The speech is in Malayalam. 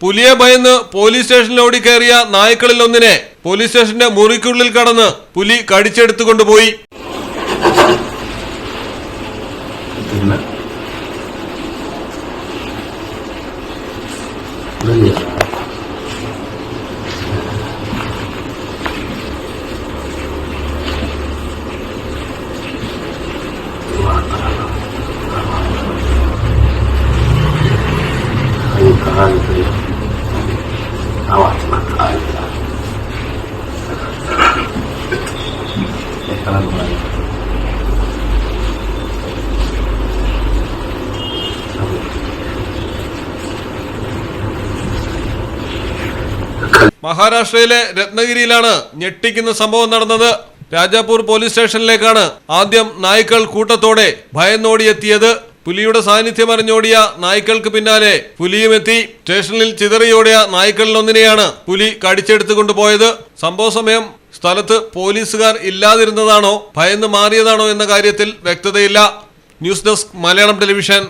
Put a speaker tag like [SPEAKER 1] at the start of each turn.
[SPEAKER 1] പുലിയെ ഭയന്ന് പോലീസ് സ്റ്റേഷനിൽ കയറിയ നായ്ക്കളിൽ ഒന്നിനെ പോലീസ് സ്റ്റേഷന്റെ മുറിക്കുള്ളിൽ കടന്ന് പുലി കടിച്ചെടുത്തു കൊണ്ടുപോയി
[SPEAKER 2] na kahalit na. Teka lang
[SPEAKER 1] മഹാരാഷ്ട്രയിലെ രത്നഗിരിയിലാണ് ഞെട്ടിക്കുന്ന സംഭവം നടന്നത് രാജാപൂർ പോലീസ് സ്റ്റേഷനിലേക്കാണ് ആദ്യം നായ്ക്കൾ കൂട്ടത്തോടെ ഭയന്നോടിയെത്തിയത് പുലിയുടെ സാന്നിധ്യം അറിഞ്ഞോടിയ നായ്ക്കൾക്ക് പിന്നാലെ പുലിയും എത്തി. സ്റ്റേഷനിൽ ചിതറിയോടിയ നായ്ക്കളിൽ ഒന്നിനെയാണ് പുലി കടിച്ചെടുത്തു കൊണ്ടുപോയത്. സംഭവ സമയം സ്ഥലത്ത് പോലീസുകാർ ഇല്ലാതിരുന്നതാണോ? ഭയന്ന് മാറിയതാണോ എന്ന കാര്യത്തിൽ വ്യക്തതയില്ല. News desk Malayalam television.